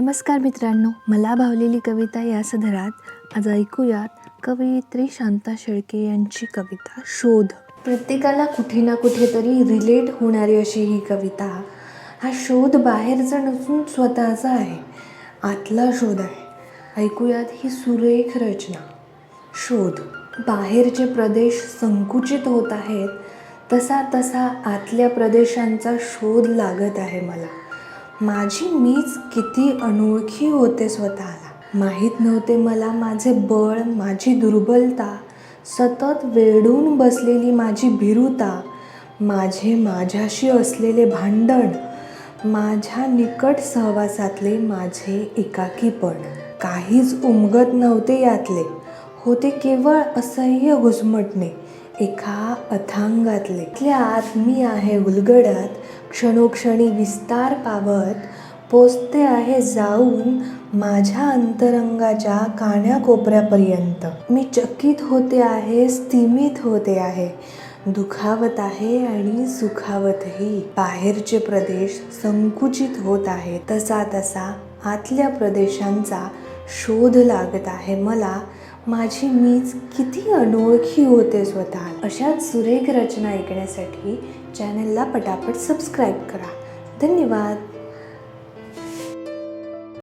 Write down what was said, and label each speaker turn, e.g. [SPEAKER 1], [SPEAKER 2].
[SPEAKER 1] नमस्कार मित्रांनो मला भावलेली कविता या सदरात आज ऐकूयात. कवयित्री शांता शेळके यांची कविता शोध. प्रत्येकाला कुठे ना कुठेतरी रिलेट होणारी अशी ही कविता. हा शोध बाहेरचा नसून स्वतःचा आहे. आतला शोध आहे. ऐकूयात ही सुरेख रचना. शोध. बाहेरचे प्रदेश संकुचित होत आहेत. तसा तसा आतल्या प्रदेशांचा शोध लागत आहे मला. माझी मीच किती अनोळखी होते स्वतःला. माहीत नव्हते मला माझे बळ माझी दुर्बलता सतत वेढून बसलेली माझी भीरुता माझे माझ्याशी असलेले भांडण माझ्या निकट सहवासातले माझे एकाकीपण. काहीच उमगत नव्हते यातले. होते केवळ असह्य घुसमटणे. एका अथांगातले. त्यात मी आहे उलगडत क्षणोक्षणी विस्तार पावत पोचते आहे जाऊन माझ्या अंतरंगाच्या कान्याकोपऱ्यापर्यंत मी चकित होते आहे स्थिमित होते आहे. दुखावत आहे आणि सुखावतही. बाहेरचे प्रदेश संकुचित होत आहे. तसा तसा आतल्या प्रदेशांचा शोध लागत आहे मला. माझी मीच किती अनोळखी होते स्वतः. अशाच सुरेख रचना ऐकण्यासाठी चॅनलला पटापट सबस्क्राईब करा. धन्यवाद.